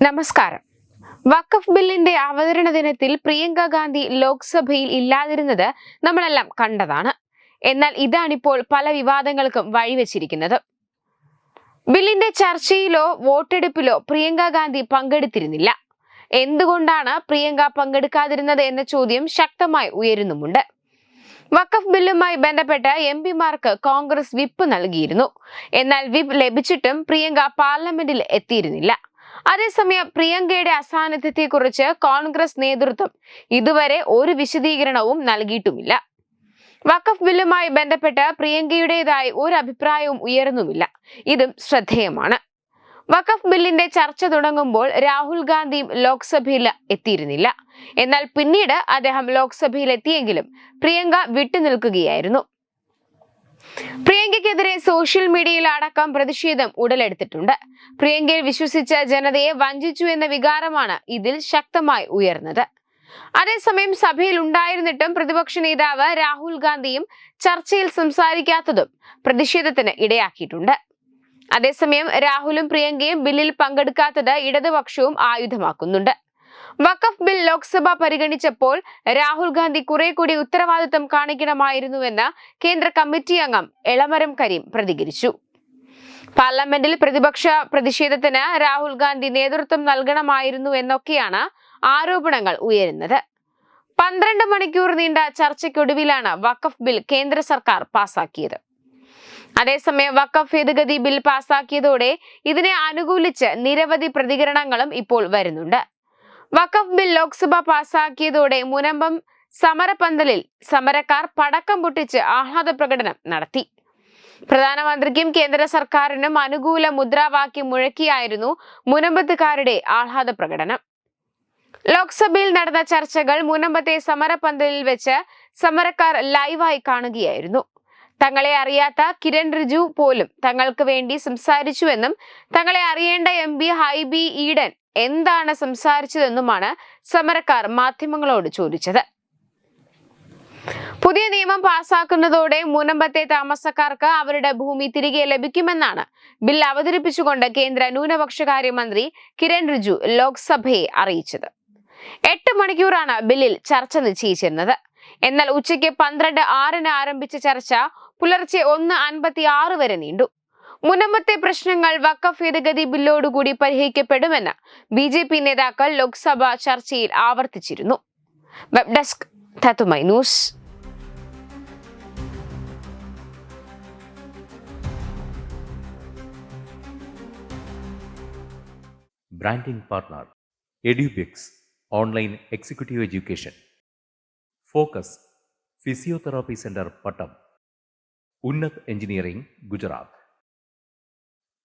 നമസ്കാരം. വഖഫ് ബില്ലിന്റെ അവതരണ ദിനത്തിൽ പ്രിയങ്ക ഗാന്ധി ലോക്സഭയിൽ ഇല്ലാതിരുന്നത് നമ്മളെല്ലാം കണ്ടതാണ്. എന്നാൽ ഇതാണിപ്പോൾ പല വിവാദങ്ങൾക്കും വഴിവെച്ചിരിക്കുന്നത്. ബില്ലിന്റെ ചർച്ചയിലോ വോട്ടെടുപ്പിലോ പ്രിയങ്ക ഗാന്ധി പങ്കെടുത്തിരുന്നില്ല. എന്തുകൊണ്ടാണ് പ്രിയങ്ക പങ്കെടുക്കാതിരുന്നത് എന്ന ചോദ്യം ശക്തമായി ഉയരുന്നുമുണ്ട്. വഖഫ് ബില്ലുമായി ബന്ധപ്പെട്ട് എം പിമാർക്ക് കോൺഗ്രസ് വിപ്പ് നൽകിയിരുന്നു. എന്നാൽ വിപ്പ് ലഭിച്ചിട്ടും പ്രിയങ്ക പാർലമെന്റിൽ എത്തിയിരുന്നില്ല. അതേസമയം പ്രിയങ്കയുടെ അസാന്നിധ്യത്തെക്കുറിച്ച് കോൺഗ്രസ് നേതൃത്വം ഇതുവരെ ഒരു വിശദീകരണവും നൽകിയിട്ടുമില്ല. വഖഫ് ബില്ലുമായി ബന്ധപ്പെട്ട് പ്രിയങ്കയുടേതായി ഒരു അഭിപ്രായവും ഉയർന്നുമില്ല ഇതും ശ്രദ്ധേയമാണ്. വഖഫ് ബില്ലിന്റെ ചർച്ച തുടങ്ങുമ്പോൾ രാഹുൽ ഗാന്ധിയും ലോക്സഭയിൽ എത്തിയിരുന്നില്ല. എന്നാൽ പിന്നീട് അദ്ദേഹം ലോക്സഭയിൽ എത്തിയെങ്കിലും പ്രിയങ്ക വിട്ടുനിൽക്കുകയായിരുന്നു. പ്രിയങ്കയ്ക്കെതിരെ സോഷ്യൽ മീഡിയയിൽ അടക്കം പ്രതിഷേധം ഉടലെടുത്തിട്ടുണ്ട്. പ്രിയങ്കയിൽ വിശ്വസിച്ച ജനതയെ വഞ്ചിച്ചു എന്ന വികാരമാണ് ഇതിൽ ശക്തമായി ഉയർന്നത്. അതേസമയം സഭയിൽ ഉണ്ടായിരുന്നിട്ടും പ്രതിപക്ഷ നേതാവ് രാഹുൽ ഗാന്ധിയും ചർച്ചയിൽ സംസാരിക്കാത്തതും പ്രതിഷേധത്തിന് ഇടയാക്കിയിട്ടുണ്ട്. അതേസമയം രാഹുലും പ്രിയങ്കയും ബില്ലിൽ പങ്കെടുക്കാത്തത് ഇടതുപക്ഷവും ആയുധമാക്കുന്നുണ്ട്. വഖഫ് ബിൽ ലോക്സഭ പരിഗണിച്ചപ്പോൾ രാഹുൽ ഗാന്ധി കുറെ കൂടി ഉത്തരവാദിത്തം കാണിക്കണമായിരുന്നുവെന്ന് കേന്ദ്ര കമ്മിറ്റി അംഗം എളമരം കരീം പ്രതികരിച്ചു. പാർലമെന്റിൽ പ്രതിപക്ഷ പ്രതിഷേധത്തിന് രാഹുൽ ഗാന്ധി നേതൃത്വം നൽകണമായിരുന്നു എന്നൊക്കെയാണ് ആരോപണങ്ങൾ ഉയരുന്നത്. പന്ത്രണ്ട് മണിക്കൂർ നീണ്ട ചർച്ചയ്ക്കൊടുവിലാണ് വഖഫ് ബിൽ കേന്ദ്ര സർക്കാർ പാസാക്കിയത്. അതേസമയം വഖഫ് ഭേദഗതി ബിൽ പാസാക്കിയതോടെ ഇതിനെ അനുകൂലിച്ച് നിരവധി പ്രതികരണങ്ങളും ഇപ്പോൾ വരുന്നുണ്ട്. വഖഫ് ബിൽ ലോക്സഭ പാസാക്കിയതോടെ മുനമ്പം സമരപന്തലിൽ സമരക്കാർ പടക്കം പൊട്ടിച്ച് ആഹ്ലാദ പ്രകടനം നടത്തി. പ്രധാനമന്ത്രിക്കും കേന്ദ്ര സർക്കാരിനും അനുകൂല മുദ്രാവാക്യം മുഴക്കിയായിരുന്നു മുനമ്പത്തുകാരുടെ ആഹ്ലാദ പ്രകടനം. ലോക്സഭയിൽ നടന്ന ചർച്ചകൾ മുനമ്പത്തെ സമരപന്തലിൽ വെച്ച് സമരക്കാർ ലൈവായി കാണുകയായിരുന്നു. തങ്ങളെ അറിയാത്ത കിരൺ റിജു പോലും തങ്ങൾക്ക് വേണ്ടി സംസാരിച്ചുവെന്നും തങ്ങളെ അറിയേണ്ട എം ഹൈബി ഈഡൻ എന്താണ് സംസാരിച്ചതെന്നുമാണ് സമരക്കാർ മാധ്യമങ്ങളോട് ചോദിച്ചത്. പുതിയ നിയമം പാസാക്കുന്നതോടെ മുനമ്പത്തെ താമസക്കാർക്ക് അവരുടെ ഭൂമി തിരികെ ലഭിക്കുമെന്നാണ് ബിൽ അവതരിപ്പിച്ചുകൊണ്ട് കേന്ദ്ര ന്യൂനപക്ഷകാര്യ മന്ത്രി കിരൺ റിജു ലോക്സഭയെ അറിയിച്ചത്. എട്ട് മണിക്കൂറാണ് ബില്ലിൽ ചർച്ച നിശ്ചയിച്ചിരുന്നത്. എന്നാൽ ഉച്ചയ്ക്ക് പന്ത്രണ്ട് ആറിന് ആരംഭിച്ച ചർച്ച പുലർച്ചെ ഒന്ന് അൻപത്തി ആറ് വരെ നീണ്ടു. മുനമ്പത്തെ പ്രശ്നങ്ങൾ വക്കഫ് ഭേദഗതി ബില്ലോടുകൂടി പരിഹരിക്കപ്പെടുമെന്ന് ബി ജെ പി നേതാക്കൾ ലോക്സഭ ചർച്ചയിൽ ആവർത്തിച്ചിരുന്നു. Web desk news. Branding partner online executive education. Focus physiotherapy centre Pattom. Unnat engineering Gujarat.